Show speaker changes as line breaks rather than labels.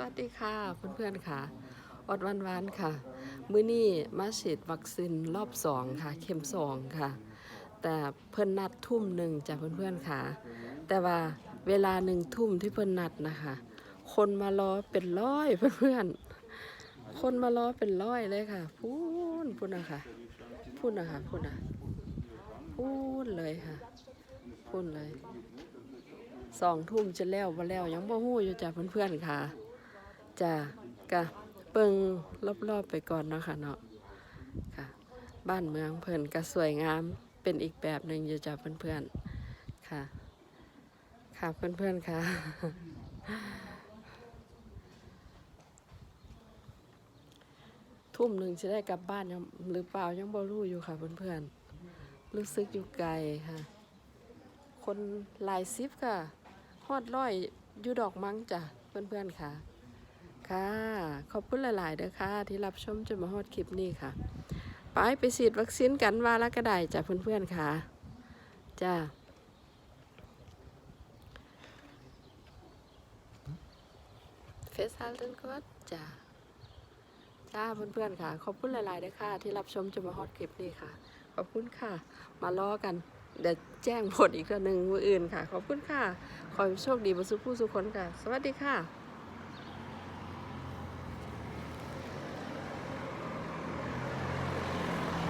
วัสดีค่ะเพื่อนๆค่ะอดวันวานค่ะ มื้อนี้มาฉีดวัคซีนรอบสองค่ะ เข็มสองค่ะ แต่เพิ่นนัดทุ่มหนึ่งจ้ะเพื่อนๆค่ะ แต่ว่าเวลาหนึ่งทุ่มที่เพิ่นนัดนะคะ คนมารอเป็นร้อยเพื่อนๆคนมารอเป็นร้อยเลยค่ะ พูนพูนนะคะพูนนะคะพูนนะพูนเลยค่ะพูนเลยสองทุ่มจะแล้วมาแล้วยังบ่ฮู้อยู่จ้ะเพื่อนๆค่ะ จ้ะกะเปิงรอบๆไปก่อนเนาะค่ะเนาะค่ะ บ้านเมืองเพิ่นก็สวยงามเป็นอีกแบบหนึ่งอยู่จ้ะเพื่อนๆค่ะ ค่ะเพื่อนๆค่ะทุ่มหนึ่งจะได้กลับบ้านยังหรือเปล่ายังบ่รู้อยู่ค่ะเพื่อนๆรู้สึกอยู่ไกลค่ะ คนหลายซิบค่ะฮอดร้อยอยู่ดอกมั้งจ้ะเพื่อนๆค่ะ ค่ะ ขอบคุณหลาย ๆเด้อค่ะ ที่รับชมจนมาฮอดคลิปนี้ค่ะ ไปไปฉีดวัคซีนกันว่าล้วก็ได้จ้ะเพื่อนๆค่ะ จ้าเฟซฮัลตันก็จ้าจ้าเพื่อนๆค่ะ ขอบคุณหลายๆเด้อค่ะ ที่รับชมจนมาฮอดคลิปนี้ค่ะ ขอบคุณค่ะ มาล้อกันเดี๋ยวแจ้งผลอีกทีหนึ่งมืออื่นค่ะ ขอบคุณค่ะ ขอให้โชคดีบรรสุผู้สุขคนค่ะ สวัสดีค่ะ